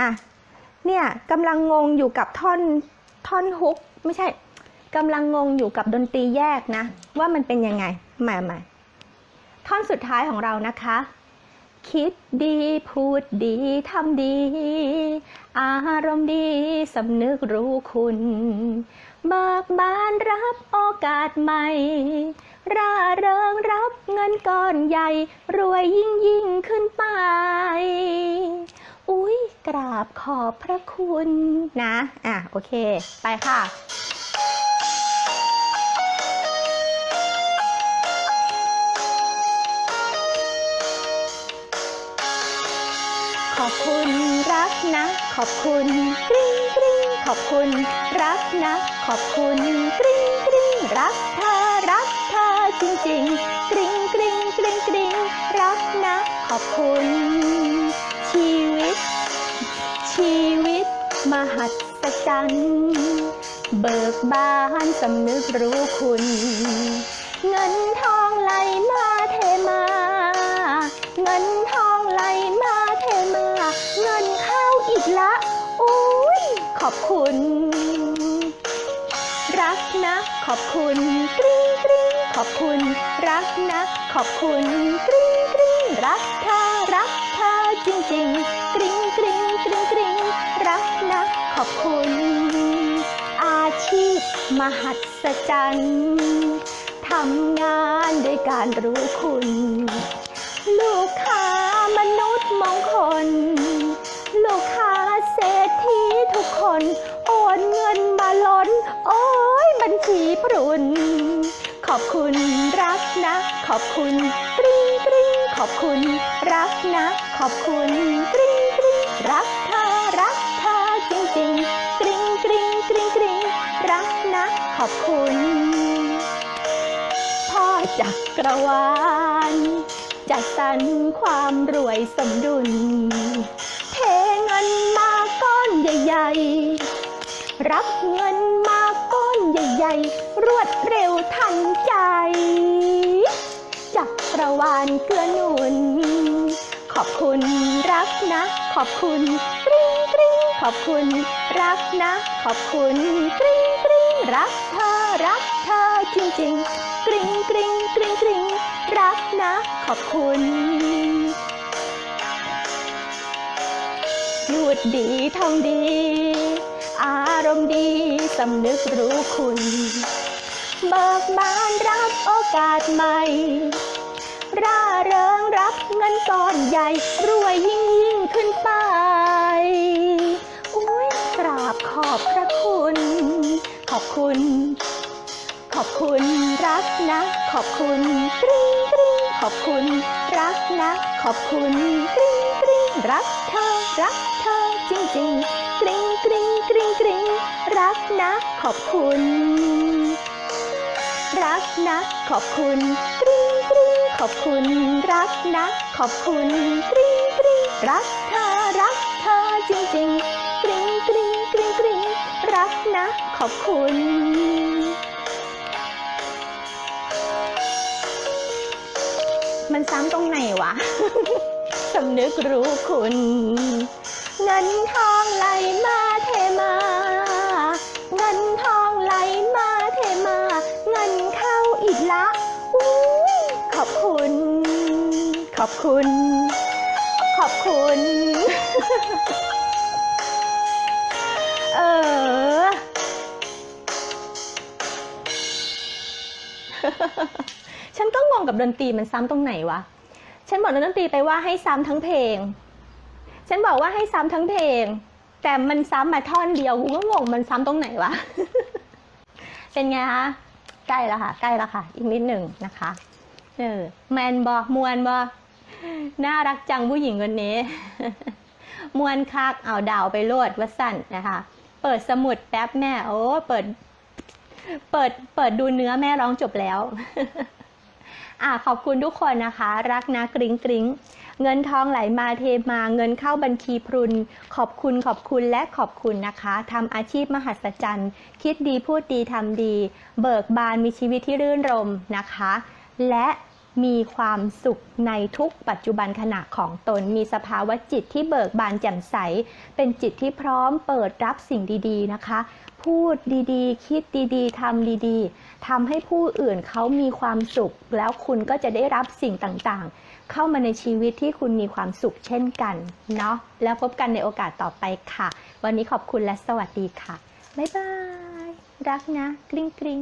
อะเนี่ยกำลังงงอยู่กับท่อนท่อนฮุก ไม่ใช่กำลังงงอยู่กับดนตรีแยกนะ ว่ามันเป็นยังไงมาใหม่ท่อนสุดท้ายของเรานะคะ คิดดีพูดดีทำดี อารมณ์ดีสำนึกรู้คุณเบิกบานรับโอกาสใหม่ ร่าเริงรับเงินก้อนใหญ่ รวยยิ่งยิ่งขึ้นไป อุ้ยกราบขอบพระคุณนะ อะ โอเค ไปค่ะขอบคุณรักนะ ขอบคุณกริ๊งกริ๊งขอบคุณรักนะ ขอบคุณกริ๊งกริ๊งรักเธอ ชีวิตมหัศจรรย์เบิกบานสำนึกรู้คุณ เงินทองไหลมาเทมา เงินทองไหลมาเทมา เงินเข้าอีกละอุ้ยขอบคุณ รักนะ ขอบคุณกริ๊งกริ๊งขอบคุณ รักนะ ขอบคุณกริ๊งกริ๊งรักเธอรักเธอจริงๆริงกริ๊งกริ๊ง อบคุณ อาชีพมหัศจรรย์ทำงานด้วยการรู้คุณ ลูกค้ามนุษย์มองคลลูกค้าเศรษฐีทุกคน โอนเงินมาล้น โอ้ยบัญชีพรุน ขอบคุณรักนะ ขอบคุณกริ๊งกริ๊งขอบคุณรักนะ ขอบคุณกริ๊งกริ๊งรัก อบคุณ พ่อจักรวาลจัดสรรความรวยสมดุล เทเงินมาก้อนใหญ่ๆ รับเงินมาก้อนใหญ่ๆ รวดเร็วทันใจ จักรวาลเกื้อหนุน ขอบคุณรักนะ ขอบคุณกริ๊งกริ๊งขอบคุณรักนะ ขอบคุณกริ๊ง รักเธอรักเธอจริงๆ กริ๊งกริ๊งกริ๊งกริ๊งรักนะขอบคุณพูดดีท่องดี อารมณ์ดีสำนึกรู้คุณ เบิกบานรับโอกาสใหม่ ร่าเริงรับเงินก้อนใหญ่รวยยิ่งยิ่งขึ้นไป ขอบคุณกริ๊งกริ๊งขอบคุณ รักนะ ขอบคุณกริ๊งกริ๊งรักเธอรักเธอจริงๆกริ๊งกริ๊งกริ๊งกริ๊งรักนะ ขอบคุณ รักนะ ขอบคุณกริ๊งกริ๊งขอบคุณ รักนะ ขอบคุณกริ๊งกริ๊งรักเธอรักเธอจริงๆกริ๊งกริ๊งกริ๊งกริ๊งรักนะ ขอบคุณ มันซ้ำตรงไหนวะ สำนึกรู้คุณ เงินทองไหลมาเทมา เงินทองไหลมาเทมา เงินเข้าอีกละอุ้ยขอบคุณ ขอบคุณ ขอบคุณ เออ งงกับดนตรีมันซ้ำตรงไหนวะ ฉันบอกนักดนตรีไปว่าให้ซ้ำทั้งเพลง ฉันบอกว่าให้ซ้ำทั้งเพลง แต่มันซ้ำมาท่อนเดียวกูก็งงมันซ้ำตรงไหนวะ เป็นไงคะ ใกล้แล้วค่ะ ใกล้แล้วค่ะ อีกนิดหนึ่งนะคะ เออแมนบอมวนบอน่ารักจังผู้หญิงคนนี้ มวนคักเอาดาวไปโลดวัดสั่นนะคะ เปิดสมุดแป๊บแม่ โอ้ เปิด เปิด เปิดดูเนื้อแม่ร้องจบแล้ว อ่าขอบคุณทุกคนนะคะ รักนะกริ๊งกริ๊งเงินทองไหลมาเทมาเงินเข้าบัญชีพรุน ขอบคุณขอบคุณและขอบคุณนะคะทำอาชีพมหัศจรรย์ คิดดีพูดดีทำดี เบิกบานมีชีวิตที่รื่นรมนะคะ และ มีความสุขในทุกปัจจุบันขณะของตน มีสภาวะจิตที่เบิกบานแจ่มใส เป็นจิตที่พร้อมเปิดรับสิ่งดีๆนะคะ พูดดีๆ คิดดีๆทำดีๆทำให้ผู้อื่นเขามีความสุข แล้วคุณก็จะได้รับสิ่งต่างๆ เข้ามาในชีวิตที่คุณมีความสุขเช่นกันเนาะแล้วพบกันในโอกาสต่อไปค่ะ วันนี้ขอบคุณและสวัสดีค่ะบ๊ายบายรักนะกริ๊งกริ๊ง